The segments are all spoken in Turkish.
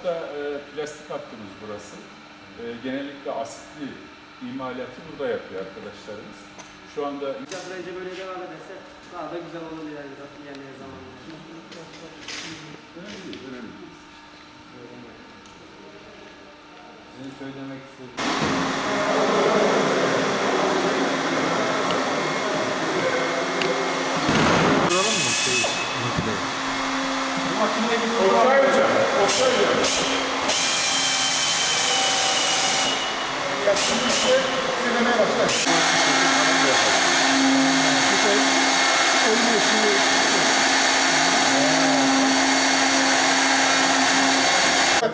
İmalatta e, plastik hattımız burası. E, genellikle asitli imalatı burada yapıyor arkadaşlarımız. Şu anda Biraz önce böyle devam ederse daha da güzel olur yani zaten ilerleyen zamanlarda. önemli değil, önemli değil. Sizin söylemek istediğiniz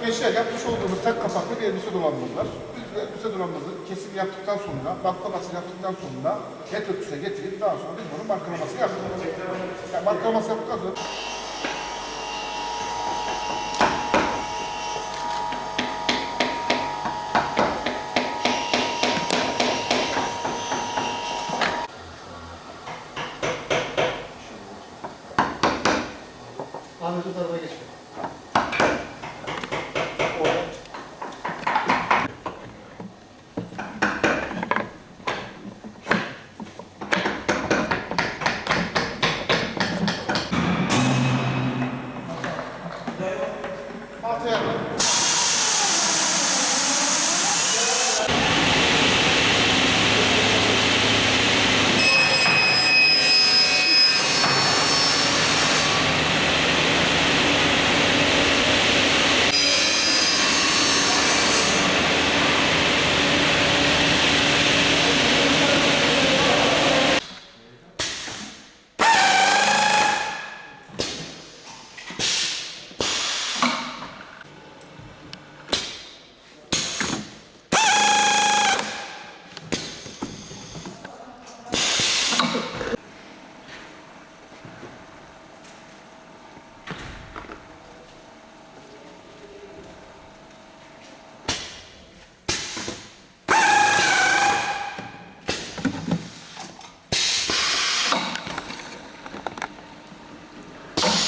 Gençler yapmış olduğumuz tek kapaklı bir elbise dolabımız var. Biz bu elbise dolabımızı kesim yaptıktan sonra, baklamasını yaptıktan sonra Getirtüs'e getirip daha sonra biz bunun markalamasını yaptık. Yani markalaması yaptıktan sonra Ahmet tarafa geç.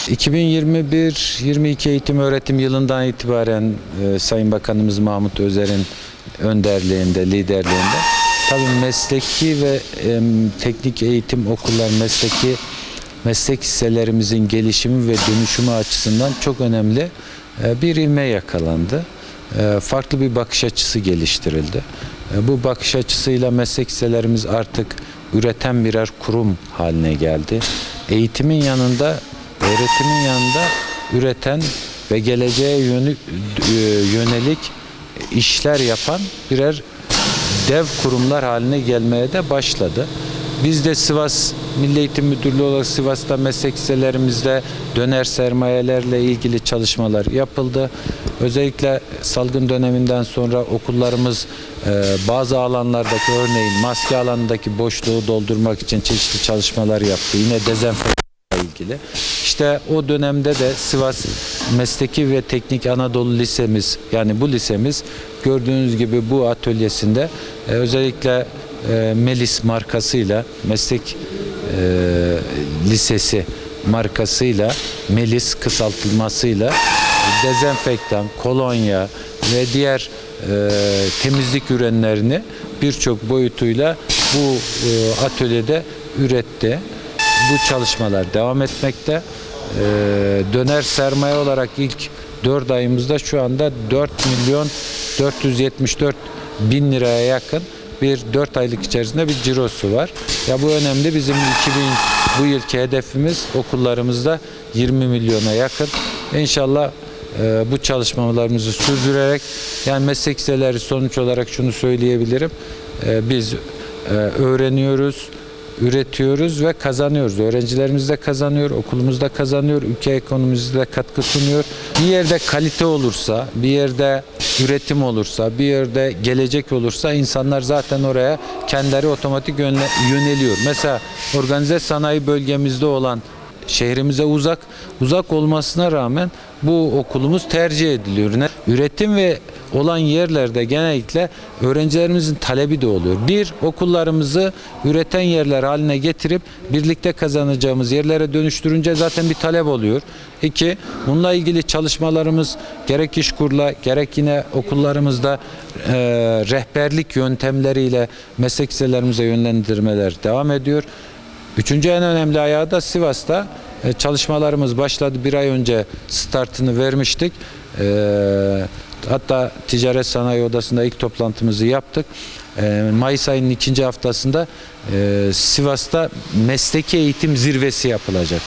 2021-22 eğitim öğretim yılından itibaren e, Sayın Bakanımız Mahmut Özer'in önderliğinde, liderliğinde tabii mesleki ve e, teknik eğitim okullar mesleki meslek hisselerimizin gelişimi ve dönüşümü açısından çok önemli e, bir ilme yakalandı. E, farklı bir bakış açısı geliştirildi. E, bu bakış açısıyla meslek hisselerimiz artık üreten birer kurum haline geldi. Eğitimin yanında öğretimin yanında üreten ve geleceğe e, yönelik işler yapan birer dev kurumlar haline gelmeye de başladı. Biz de Sivas Milli Eğitim Müdürlüğü olarak Sivas'ta meslek döner sermayelerle ilgili çalışmalar yapıldı. Özellikle salgın döneminden sonra okullarımız e, bazı alanlardaki örneğin maske alanındaki boşluğu doldurmak için çeşitli çalışmalar yaptı. Yine dezenfektan ilgili. İşte o dönemde de Sivas Mesleki ve Teknik Anadolu Lisemiz yani bu lisemiz gördüğünüz gibi bu atölyesinde e, özellikle e, Melis markasıyla meslek e, lisesi markasıyla Melis kısaltılmasıyla dezenfektan, kolonya ve diğer e, temizlik ürünlerini birçok boyutuyla bu e, atölyede üretti bu çalışmalar devam etmekte. Ee, döner sermaye olarak ilk 4 ayımızda şu anda 4 milyon 474 bin liraya yakın bir 4 aylık içerisinde bir cirosu var. Ya bu önemli. Bizim 2000 bu yılki hedefimiz okullarımızda 20 milyona yakın. İnşallah e, bu çalışmalarımızı sürdürerek yani meslek sonuç olarak şunu söyleyebilirim. E, biz e, öğreniyoruz, üretiyoruz ve kazanıyoruz. Öğrencilerimiz de kazanıyor, okulumuz da kazanıyor, ülke ekonomimize de katkı sunuyor. Bir yerde kalite olursa, bir yerde üretim olursa, bir yerde gelecek olursa insanlar zaten oraya kendileri otomatik yöneliyor. Mesela organize sanayi bölgemizde olan şehrimize uzak uzak olmasına rağmen bu okulumuz tercih ediliyor. Üretim ve olan yerlerde genellikle öğrencilerimizin talebi de oluyor. Bir, okullarımızı üreten yerler haline getirip birlikte kazanacağımız yerlere dönüştürünce zaten bir talep oluyor. İki, bununla ilgili çalışmalarımız gerek işkurla gerek yine okullarımızda e, rehberlik yöntemleriyle meslek liselerimize yönlendirmeler devam ediyor. Üçüncü en önemli ayağı da Sivas'ta e, çalışmalarımız başladı. Bir ay önce startını vermiştik. E, hatta Ticaret Sanayi Odası'nda ilk toplantımızı yaptık. E, Mayıs ayının ikinci haftasında e, Sivas'ta mesleki eğitim zirvesi yapılacak.